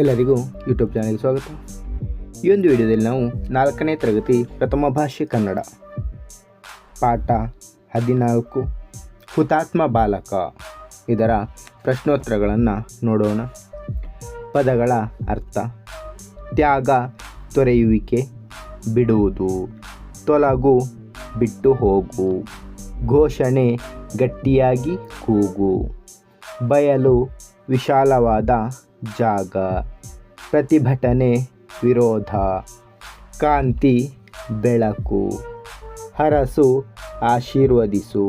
ಎಲ್ಲರಿಗೂ YouTube channel ಸ್ವಾಗತ. ಈ ಒಂದು ವಿಡಿಯೋದಲ್ಲಿ ನಾವು ನಾಲ್ಕನೇ ತರಗತಿ ಪ್ರಥಮ ಭಾಷೆ ಕನ್ನಡ, ಪಾಠ ಹದಿನಾಲ್ಕು, ಹುತಾತ್ಮ ಬಾಲಕ ಇದರ ಪ್ರಶ್ನೋತ್ತರಗಳನ್ನು ನೋಡೋಣ. ಪದಗಳ ಅರ್ಥ, ತ್ಯಾಗ ತೊರೆಯುವಿಕೆ, ಬಿಡುವುದು, ತೊಲಗು ಬಿಟ್ಟು ಹೋಗು, ಘೋಷಣೆ ಗಟ್ಟಿಯಾಗಿ ಕೂಗು, ಬಯಲು ವಿಶಾಲವಾದ ಜಾಗ, ಪ್ರತಿಭಟನೆ, ವಿರೋಧ ಕಾಂತಿ ಬೆಳಕು, ಹರಸು, ಆಶೀರ್ವದಿಸು,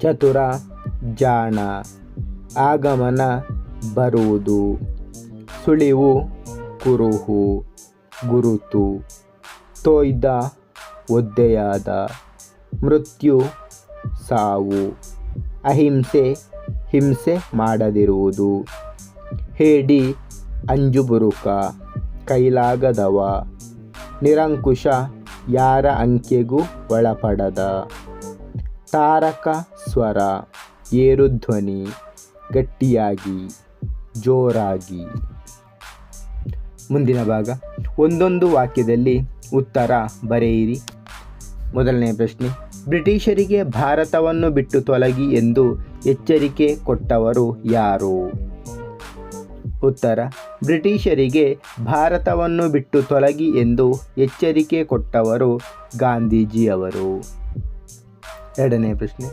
ಚತುರ, ಜಾಣ, ಆಗಮನ, ಬರುವುದು, ಸುಳಿವು, ಕುರುಹು, ಗುರುತು, ತೊಯ್ದ, ಒದ್ದೆಯಾದ, ಮೃತ್ಯು, ಸಾವು, ಅಹಿಂಸೆ, ಹಿಂಸೆ ಮಾಡದಿರುವುದು. ಹೇಡಿ ಅಂಜುಬುರುಕ ಕೈಲಾಗದವ, ನಿರಂಕುಶ ಯಾರ ಅಂಕೆಗೂ ಒಳಪಡದ. ತಾರಕ ಸ್ವರ ಏರುಧ್ವನಿ ಗಟ್ಟಿಯಾಗಿ, ಜೋರಾಗಿ. ಮುಂದಿನ ಭಾಗ. ಒಂದೊಂದು ವಾಕ್ಯದಲ್ಲಿ ಉತ್ತರ ಬರೆಯಿರಿ. ಮೊದಲನೇ ಪ್ರಶ್ನೆ. ಬ್ರಿಟಿಷರಿಗೆ ಭಾರತವನ್ನು ಬಿಟ್ಟು ತೊಲಗಿ ಎಂದು ಎಚ್ಚರಿಕೆ ಕೊಟ್ಟವರು ಯಾರು? ಉತ್ತರ. ಬ್ರಿಟಿಷರಿಗೆ ಭಾರತವನ್ನು ಬಿಟ್ಟು ತೊಲಗಿ ಎಂದು ಎಚ್ಚರಿಕೆ ಕೊಟ್ಟವರು ಗಾಂಧೀಜಿಯವರು. ಎರಡನೇ ಪ್ರಶ್ನೆ.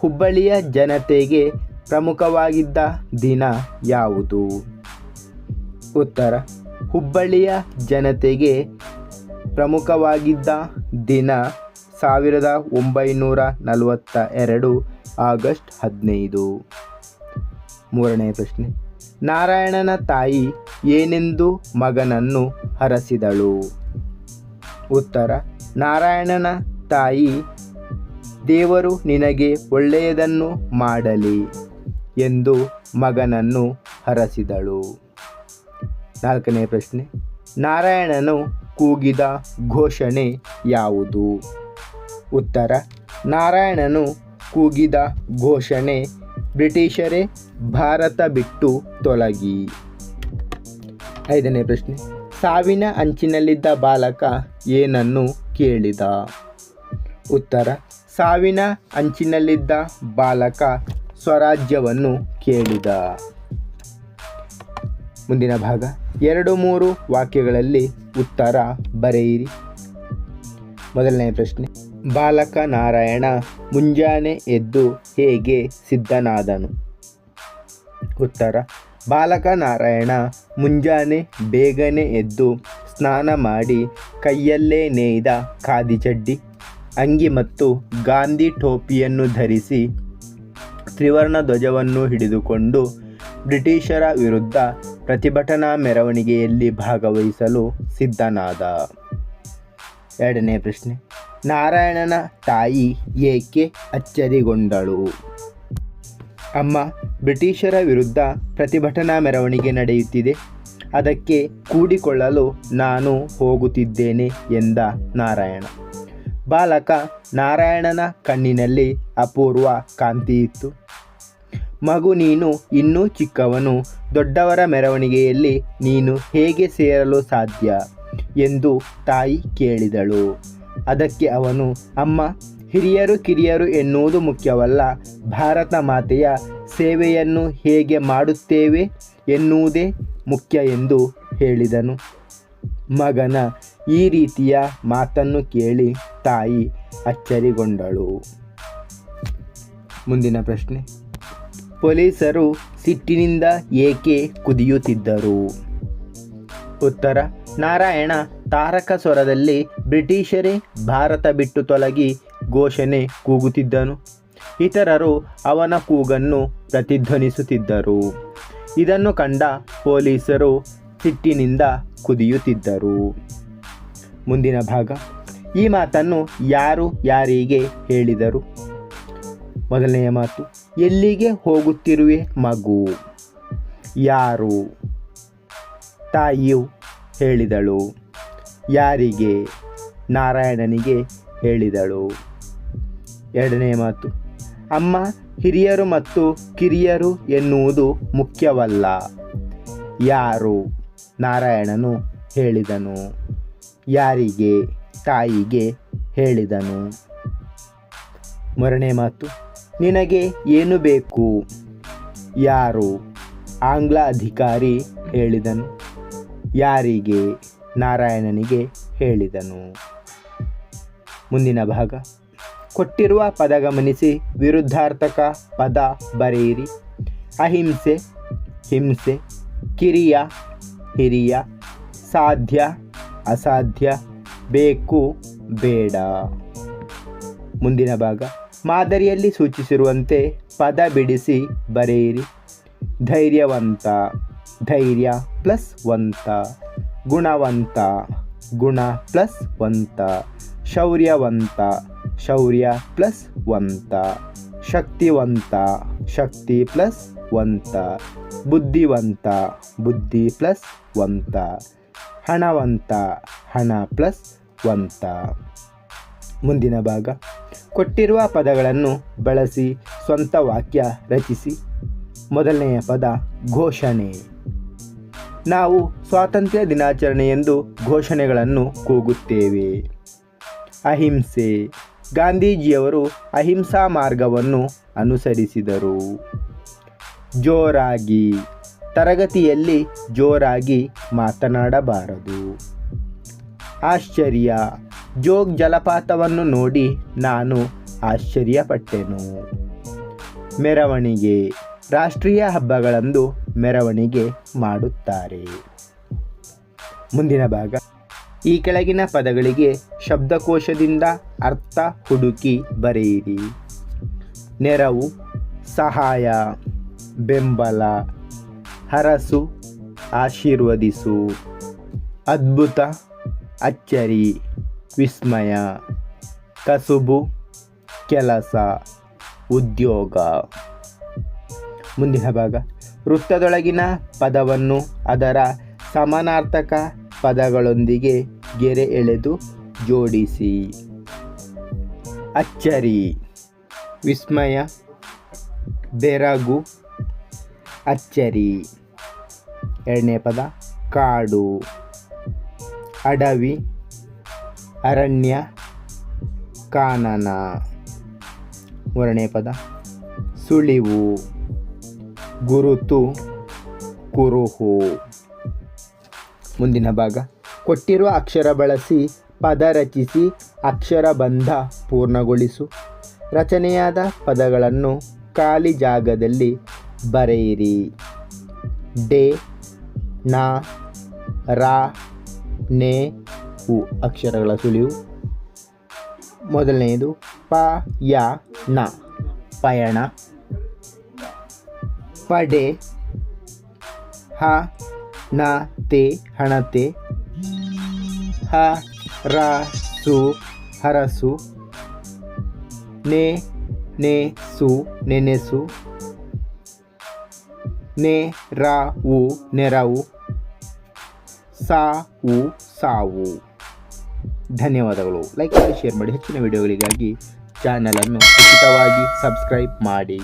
ಹುಬ್ಬಳ್ಳಿಯ ಜನತೆಗೆ ಪ್ರಮುಖವಾಗಿದ್ದ ದಿನ ಯಾವುದು? ಉತ್ತರ. ಹುಬ್ಬಳ್ಳಿಯ ಜನತೆಗೆ ಪ್ರಮುಖವಾಗಿದ್ದ ದಿನ ಸಾವಿರದ ಒಂಬೈನೂರ ನಲವತ್ತ ಎರಡು ಆಗಸ್ಟ್ ಹದಿನೈದು. ಮೂರನೇ ಪ್ರಶ್ನೆ. ನಾರಾಯಣನ ತಾಯಿ ಏನೆಂದು ಮಗನನ್ನು ಹರಸಿದಳು? ಉತ್ತರ, ನಾರಾಯಣನ ತಾಯಿ, ದೇವರು ನಿನಗೆ ಒಳ್ಳೆಯದನ್ನು ಮಾಡಲಿ ಎಂದು ಮಗನನ್ನು ಹರಸಿದಳು. ನಾಲ್ಕನೇ ಪ್ರಶ್ನೆ, ನಾರಾಯಣನು ಕೂಗಿದ ಘೋಷಣೆ ಯಾವುದು? ಉತ್ತರ, ನಾರಾಯಣನು ಕೂಗಿದ ಘೋಷಣೆ ಬ್ರಿಟಿಷರೇ ಭಾರತ ಬಿಟ್ಟು ತೊಲಗಿ. ಐದನೇ ಪ್ರಶ್ನೆ. ಸಾವಿನ ಅಂಚಿನಲ್ಲಿದ್ದ ಬಾಲಕ ಏನನ್ನು ಕೇಳಿದ? ಉತ್ತರ, ಸಾವಿನ ಅಂಚಿನಲ್ಲಿದ್ದ ಬಾಲಕ ಸ್ವರಾಜ್ಯವನ್ನು ಕೇಳಿದ. ಮುಂದಿನ ಭಾಗ. ಎರಡು ಮೂರು ವಾಕ್ಯಗಳಲ್ಲಿ ಉತ್ತರ ಬರೆಯಿರಿ. ಮೊದಲನೇ ಪ್ರಶ್ನೆ. ಬಾಲಕ ನಾರಾಯಣ ಮುಂಜಾನೆ ಎದ್ದು ಹೇಗೆ ಸಿದ್ಧನಾದನು? ಉತ್ತರ, ಬಾಲಕ ನಾರಾಯಣ ಮುಂಜಾನೆ ಬೇಗನೆ ಎದ್ದು ಸ್ನಾನ ಮಾಡಿ ಕೈಯಲ್ಲೇ ನೇಯ್ದ ಖಾದಿ ಚಡ್ಡಿ, ಅಂಗಿ ಮತ್ತು ಗಾಂಧಿ ಟೋಪಿಯನ್ನು ಧರಿಸಿ ತ್ರಿವರ್ಣ ಧ್ವಜವನ್ನು ಹಿಡಿದುಕೊಂಡು ಬ್ರಿಟಿಷರ ವಿರುದ್ಧ ಪ್ರತಿಭಟನಾ ಮೆರವಣಿಗೆಯಲ್ಲಿ ಭಾಗವಹಿಸಲು ಸಿದ್ಧನಾದ. ಎರಡನೇ ಪ್ರಶ್ನೆ ನಾರಾಯಣನ ತಾಯಿ ಏಕೆ ಅಚ್ಚರಿಗೊಂಡಳು? ಅಮ್ಮ, ಬ್ರಿಟಿಷರ ವಿರುದ್ಧ ಪ್ರತಿಭಟನಾ ಮೆರವಣಿಗೆ ನಡೆಯುತ್ತಿದೆ. ಅದಕ್ಕೆ ಕೂಡಿಕೊಳ್ಳಲು ನಾನು ಹೋಗುತ್ತಿದ್ದೇನೆ ಎಂದ ನಾರಾಯಣ. ಬಾಲಕ ನಾರಾಯಣನ ಕಣ್ಣಿನಲ್ಲಿ ಅಪೂರ್ವ ಕಾಂತಿಯಿತ್ತು ಮಗು ನೀನು ಇನ್ನೂ ಚಿಕ್ಕವನು, ದೊಡ್ಡವರ ಮೆರವಣಿಗೆಯಲ್ಲಿ ನೀನು ಹೇಗೆ ಸೇರಲು ಸಾಧ್ಯ? ಎಂದು ತಾಯಿ ಕೇಳಿದಳು. ಅದಕ್ಕೆ ಅವನು, ಅಮ್ಮ, ಹಿರಿಯರು ಕಿರಿಯರು ಎನ್ನುವುದು ಮುಖ್ಯವಲ್ಲ. ಭಾರತ ಮಾತೆಯ ಸೇವೆಯನ್ನು ಹೇಗೆ ಮಾಡುತ್ತೇವೆ ಎನ್ನುವುದೇ ಮುಖ್ಯ ಎಂದು ಹೇಳಿದನು. ಮಗನ ಈ ರೀತಿಯ ಮಾತನ್ನು ಕೇಳಿ ತಾಯಿ ಅಚ್ಚರಿಗೊಂಡಳು. ಮುಂದಿನ ಪ್ರಶ್ನೆ. ಪೊಲೀಸರು ಸಿಟ್ಟಿನಿಂದ ಏಕೆ ಕುದಿಯುತ್ತಿದ್ದರು? ಉತ್ತರ ನಾರಾಯಣ ತಾರಕ ಸ್ವರದಲ್ಲಿ ಬ್ರಿಟಿಷರೇ ಭಾರತ ಬಿಟ್ಟು ತೊಲಗಿ ಘೋಷಣೆ ಕೂಗುತ್ತಿದ್ದನು. ಇತರರು ಅವನ ಕೂಗನ್ನು ಪ್ರತಿಧ್ವನಿಸುತ್ತಿದ್ದರು. ಇದನ್ನು ಕಂಡ ಪೊಲೀಸರು ಸಿಟ್ಟಿನಿಂದ ಕುದಿಯುತ್ತಿದ್ದರು. ಮುಂದಿನ ಭಾಗ. ಈ ಮಾತನ್ನು ಯಾರು ಯಾರಿಗೆ ಹೇಳಿದರು? ಮೊದಲನೆಯ ಮಾತು, ಎಲ್ಲಿಗೆ ಹೋಗುತ್ತಿರುವೆ ಮಗು? ಯಾರು? ತಾಯಿಯು ಹೇಳಿದಳು. ಯಾರಿಗೆ? ನಾರಾಯಣನಿಗೆ ಹೇಳಿದಳು. ಎರಡನೇ ಮಾತು, ಅಮ್ಮ, ಹಿರಿಯರು ಮತ್ತು ಕಿರಿಯರು ಎನ್ನುವುದು ಮುಖ್ಯವಲ್ಲ. ಯಾರು? ನಾರಾಯಣನು ಹೇಳಿದನು. ಯಾರಿಗೆ? ತಾಯಿಗೆ ಹೇಳಿದನು. ಮೂರನೇ ಮಾತು, ನಿನಗೆ ಏನು ಬೇಕು? ಯಾರು? ಆಂಗ್ಲ ಅಧಿಕಾರಿ ಹೇಳಿದನು. ಯಾರಿಗೆ ನಾರಾಯಣನಿಗೆ ಹೇಳಿದನು? ಮುಂದಿನ ಭಾಗ. ಕೊಟ್ಟಿರುವ ಪದ ಗಮನಿಸಿ ವಿರುದ್ಧಾರ್ಥಕ ಪದ ಬರೆಯಿರಿ. ಅಹಿಂಸೆ, ಹಿಂಸೆ, ಕಿರಿಯ, ಹಿರಿಯ, ಸಾಧ್ಯ, ಅಸಾಧ್ಯ, ಬೇಕು, ಬೇಡ. ಮುಂದಿನ ಭಾಗ. ಮಾದರಿಯಲ್ಲಿ ಸೂಚಿಸಿರುವಂತೆ ಪದ ಬಿಡಿಸಿ ಬರೆಯಿರಿ. ಧೈರ್ಯವಂತ. ಧೈರ್ಯ ಪ್ಲಸ್ ವಂತ, ಗುಣವಂತ, ಗುಣ ಪ್ಲಸ್ ವಂತ, ಶೌರ್ಯವಂತ, ಶೌರ್ಯ ಪ್ಲಸ್ ವಂತ, ಶಕ್ತಿವಂತ, ಶಕ್ತಿ ಪ್ಲಸ್ ವಂತ, ಬುದ್ಧಿವಂತ, ಬುದ್ಧಿ ಪ್ಲಸ್ ವಂತ, ಹಣವಂತ, ಹಣ ಪ್ಲಸ್ ವಂತ. ಮುಂದಿನ ಭಾಗ. ಕೊಟ್ಟಿರುವ ಪದಗಳನ್ನು ಬಳಸಿ ಸ್ವಂತ ವಾಕ್ಯ ರಚಿಸಿ. ಮೊದಲನೆಯ ಪದ ಘೋಷಣೆ. ನಾವು ಸ್ವಾತಂತ್ರ್ಯ ದಿನಾಚರಣೆಯೆಂದು ಘೋಷಣೆಗಳನ್ನು ಕೂಗುತ್ತೇವೆ. ಅಹಿಂಸೆ. ಗಾಂಧೀಜಿಯವರು ಅಹಿಂಸಾ ಮಾರ್ಗವನ್ನು ಅನುಸರಿಸಿದರು. ಜೋರಾಗಿ. ತರಗತಿಯಲ್ಲಿ ಜೋರಾಗಿ ಮಾತನಾಡಬಾರದು. ಆಶ್ಚರ್ಯ. ಜೋಗ್ ಜಲಪಾತವನ್ನು ನೋಡಿ ನಾನು ಆಶ್ಚರ್ಯಪಟ್ಟೆನು. ಮೆರವಣಿಗೆ. ರಾಷ್ಟ್ರೀಯ ಹಬ್ಬಗಳಂದು ಮೆರವಣಿಗೆ ಮಾಡುತ್ತಾರೆ. ಮುಂದಿನ ಭಾಗ. ಈ ಕೆಳಗಿನ ಪದಗಳಿಗೆ ಶಬ್ದಕೋಶದಿಂದ ಅರ್ಥ ಹುಡುಕಿ ಬರೆಯಿರಿ. ನೆರವು, ಸಹಾಯ, ಬೆಂಬಲ, ಹರಸು, ಆಶೀರ್ವದಿಸು, ಅದ್ಭುತ, ಅಚ್ಚರಿ, ವಿಸ್ಮಯ, ಕಸುಬು, ಕೆಲಸ, ಉದ್ಯೋಗ. ಮುಂದಿನ ಭಾಗ ವೃತ್ತದೊಳಗಿನ ಪದವನ್ನು ಅದರ ಸಮಾನಾರ್ಥಕ ಪದಗಳೊಂದಿಗೆ ಗೆರೆ ಎಳೆದು ಜೋಡಿಸಿ. ಅಚ್ಚರಿ, ವಿಸ್ಮಯ, ಬೆರಗು, ಅಚ್ಚರಿ. ಎರಡನೇ ಪದ, ಕಾಡು. ಅಡವಿ, ಅರಣ್ಯ, ಕಾನನ. ಮೂರನೇ ಪದ, ಸುಳಿವು. ಗುರುತು ಕುರುಹು. ಮುಂದಿನ ಭಾಗ. ಕೊಟ್ಟಿರುವ ಅಕ್ಷರ ಬಳಸಿ ಪದ ರಚಿಸಿ ಅಕ್ಷರ ಬಂಧ ಪೂರ್ಣಗೊಳಿಸು. ರಚನೆಯಾದ ಪದಗಳನ್ನು ಖಾಲಿ ಜಾಗದಲ್ಲಿ ಬರೆಯಿರಿ. ಡೆ, ನಾ, ರಾ, ನೆ, ಉ ಅಕ್ಷರಗಳ ಸುಳಿವು. ಮೊದಲನೆಯದು ಪ, ಯ, ನ. ಪಯಣ. ಪಡೆ ಹ, ನ, ತೆ, ಹಣತೆ ಹ, ರ, ಸು, ಹರಸು ನೆ ನೆ, ಸು, ನೆನೆಸು ನೆ, ರ, ಉ, ನೆರವು ಸಾ, ಉ, ಸಾವು ಧನ್ಯವಾದಗಳು. ಲೈಕ್ ಮಾಡಿ ಶೇರ್ ಮಾಡಿ, ಹೆಚ್ಚಿನ ವಿಡಿಯೋಗಳಿಗಾಗಿ ಚಾನಲನ್ನು ಉಚಿತವಾಗಿ ಸಬ್ಸ್ಕ್ರೈಬ್ ಮಾಡಿ.